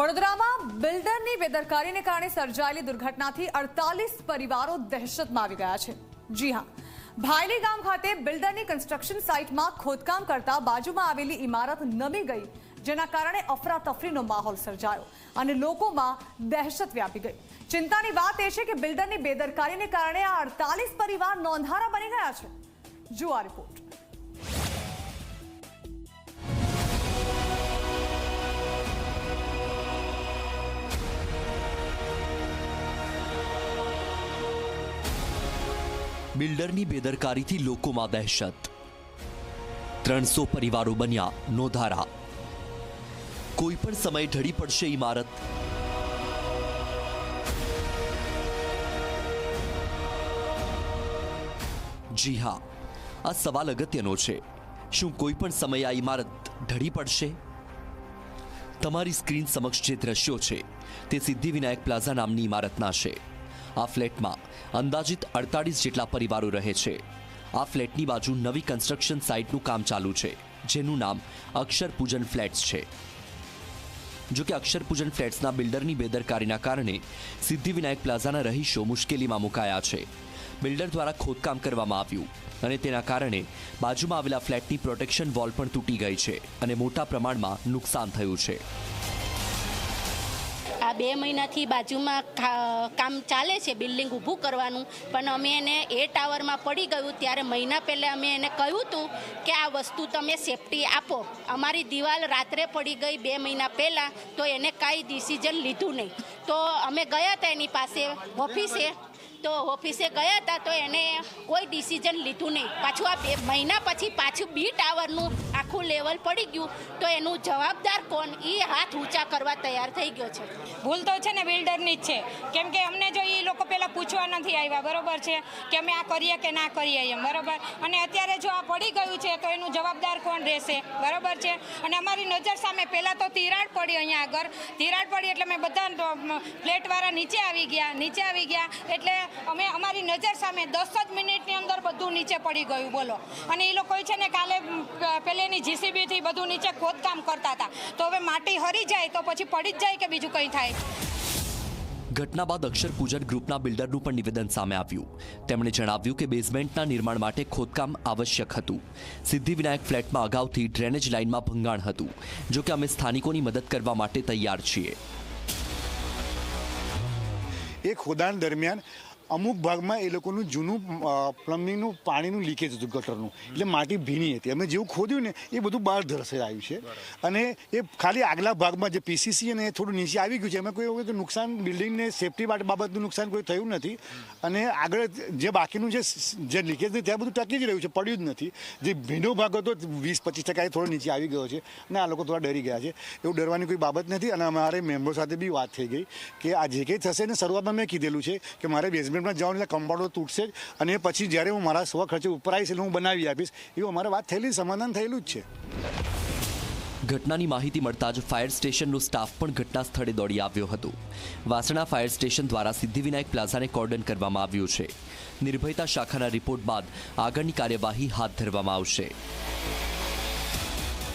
વડોદરામાં બિલ્ડરની બેદરકારીને કારણે સર્જાયેલી દુર્ઘટનાથી અડતાલીસ પરિવારો દહેશતમાં આવી ગયા છે. જી હા, ભાયલી ગામ ખાતે બિલ્ડરની કન્સ્ટ્રક્શન સાઇટમાં ખોદકામ કરતા બાજુમાં આવેલી ઇમારત નમી ગઈ, જેના કારણે અફરાતફરીનો માહોલ સર્જાયો અને લોકોમાં દહેશત વ્યાપી ગઈ. ચિંતાની વાત એ છે કે બિલ્ડરની બેદરકારીને કારણે આ અડતાલીસ પરિવાર નોંધારા બની ગયા છે. જુઓ આ રિપોર્ટ. બિલ્ડરની બેદરકારીથી લોકોમાં દહેશત. ત્રણસો પરિવારો બન્યા નોધારા. કોઈ પણ સમયે ઢળી પડશે ઇમારત જી હા, આ સવાલ અગત્યનો છે. શું કોઈ પણ સમયે આ ઇમારત ઢળી પડશે? તમારી સ્ક્રીન સમક્ષ જે દ્રશ્યો છે, તે સિદ્ધિવિનાયક પ્લાઝા નામની ઇમારતના છે. આ ફ્લેટમાં અંદાજિત અડતાળીસ જેટલા પરિવારો રહે છે. આ ફ્લેટની બાજુ નવી કન્સ્ટ્રક્શન સાઇટનું કામ ચાલુ છે, જેનું નામ અક્ષર પૂજન ફ્લેટ્સ છે. જો કે અક્ષર પૂજન ફ્લેટ્સના બિલ્ડરની બેદરકારીના કારણે સિદ્ધિવિનાયક પ્લાઝાના રહીશો મુશ્કેલીમાં મુકાયા છે. બિલ્ડર દ્વારા ખોદકામ કરવામાં આવ્યું અને તેના કારણે બાજુમાં આવેલા ફ્લેટની પ્રોટેક્શન વોલ પણ તૂટી ગઈ છે અને મોટા પ્રમાણમાં નુકસાન થયું છે. આ બે મહિનાથી બાજુમાં કામ ચાલે છે, બિલ્ડિંગ ઊભું કરવાનું. પણ અમે એને એ ટાવરમાં પડી ગયું ત્યારે મહિના પહેલાં અમે એને કહ્યું હતું કે આ વસ્તુ તમે સેફટી આપો. અમારી દિવાલ રાત્રે પડી ગઈ બે મહિના પહેલાં, તો એને કાંઈ ડિસિઝન લીધું નહીં. તો અમે ગયા હતા એની પાસે ઓફિસે. તો ઓફિસે ગયા હતા તો એને કોઈ ડિસિઝન લીધું નહીં. પાછું આ બે મહિના પછી પાછું બી ટાવરનું આખું લેવલ પડી ગયું. તો એનું જવાબદાર કોણ? એ હાથ ઊંચા કરવા તૈયાર થઈ ગયો છે. ભૂલ તો છે ને બિલ્ડરની જ છે. કેમ કે અમને જો એ લોકો પહેલાં પૂછવા નથી આવ્યા, બરોબર છે? કે અમે આ કરીએ કે ના કરીએ એમ, બરોબર? અને અત્યારે જો આ પડી ગયું છે, તો એનું જવાબદાર કોણ રહેશે? બરોબર છે? અને અમારી નજર સામે પહેલાં તો તિરાડ પડી અહીંયા આગળ. તિરાડ પડી એટલે મેં બધા ફ્લેટવાળા નીચે આવી ગયા, નીચે આવી ગયા. એટલે અમે અમારી નજર સામે દસ જ મિનિટની અંદર બધું નીચે પડી ગયું બોલો. અને એ લોકો છે ને કાલે પહેલેની જીસીબીથી બધું નીચે ખોદકામ કરતા હતા. તો હવે માટી હરી જાય તો પછી પડી જ જાય કે બીજું કંઈ થાય? ઘટના બાદ અક્ષર પૂજન ગ્રુપના બિલ્ડરનું પણ નિવેદન સામે આવ્યું. તેમણે જણાવ્યું કે બેઝમેન્ટના નિર્માણ માટે ખોદકામ આવશ્યક હતું. સિદ્ધિવિનાયક ફ્લેટમાં અગાઉથી ડ્રેનેજ લાઇનમાં ભંગાણ હતું. જો કે અમે સ્થાનિકોની મદદ કરવા માટે તૈયાર છીએ. એ ખોદાણ દરમિયાન અમુક ભાગમાં એ લોકોનું જૂનું પ્લમ્બિંગનું પાણીનું લીકેજ હતું ગટરનું. એટલે માટી ભીની હતી. અમે જેવું ખોદ્યું ને એ બધું બહાર ધરસે આવ્યું છે. અને એ ખાલી આગલા ભાગમાં જે પીસીસી અને એ થોડું નીચે આવી ગયું છે એમાં કોઈ નુકસાન બિલ્ડિંગને સેફટી બાબતનું નુકસાન કોઈ થયું નથી. અને આગળ જે બાકીનું જે જે લીકેજ નથી ત્યાં બધું ટકી જ રહ્યું છે પડ્યું જ નથી. જે ભીનો ભાગ હતો વીસ પચીસ ટકા એ થોડો નીચે આવી ગયો છે. અને આ લોકો થોડા ડરી ગયા છે. એવું ડરવાની કોઈ બાબત નથી. અને અમારે મેમ્બરો સાથે બી વાત થઈ ગઈ કે આ જે કંઈ થશે ને શરૂઆતમાં મેં કીધેલું છે કે મારે બેઝમેન્ટમાં જવાનું એટલે કમ્પાઉન્ડર તૂટશે અને પછી જ્યારે હું મારા સ્વ ખર્ચે ઉપર આવીશ એટલે હું બનાવી આપીશ. એવું અમારે વાત થયેલી, સમાધાન થયેલું જ છે. ઘટનાની માહિતી મળતા જ ફાયર સ્ટેશનનો સ્ટાફ પણ ઘટના સ્થળે દોડી આવ્યો હતો. વાસણા ફાયર સ્ટેશન દ્વારા સિદ્ધિવિનાયક પ્લાઝાને કોર્ડન કરવામાં આવ્યું છે. નિર્ભયતા શાખાના રિપોર્ટ બાદ આગળની કાર્યવાહી હાથ ધરવામાં આવશે.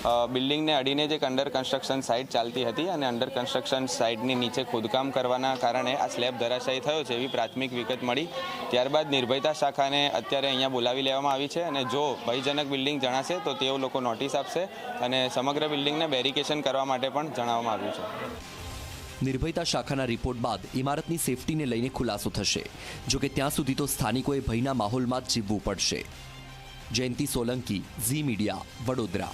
બિલ્ડિંગને અડીને જ એક અંડર કન્સ્ટ્રક્શન સાઇટ ચાલતી હતી અને અંડર કન્સ્ટ્રક્શન સાઇટની નીચે ખોદકામ કરવાના કારણે આ સ્લેબ ધરાશાયી થયો છે એવી પ્રાથમિક વિગત મળી. ત્યારબાદ નિર્ભયતા શાખાને અત્યારે અહીંયા બોલાવી લેવામાં આવી છે અને જો ભયજનક બિલ્ડિંગ જણાશે તો તેઓ લોકો નોટિસ આપશે અને સમગ્ર બિલ્ડિંગને બેરિકેશન કરવા માટે પણ જણાવવામાં આવ્યું છે. નિર્ભયતા શાખાના રિપોર્ટ બાદ ઇમારતની સેફટીને લઈને ખુલાસો થશે. જો કે ત્યાં સુધી તો સ્થાનિકોએ ભયના માહોલમાં જ જીવવું પડશે. Jayanti Solanki, Zee media, Vadodara.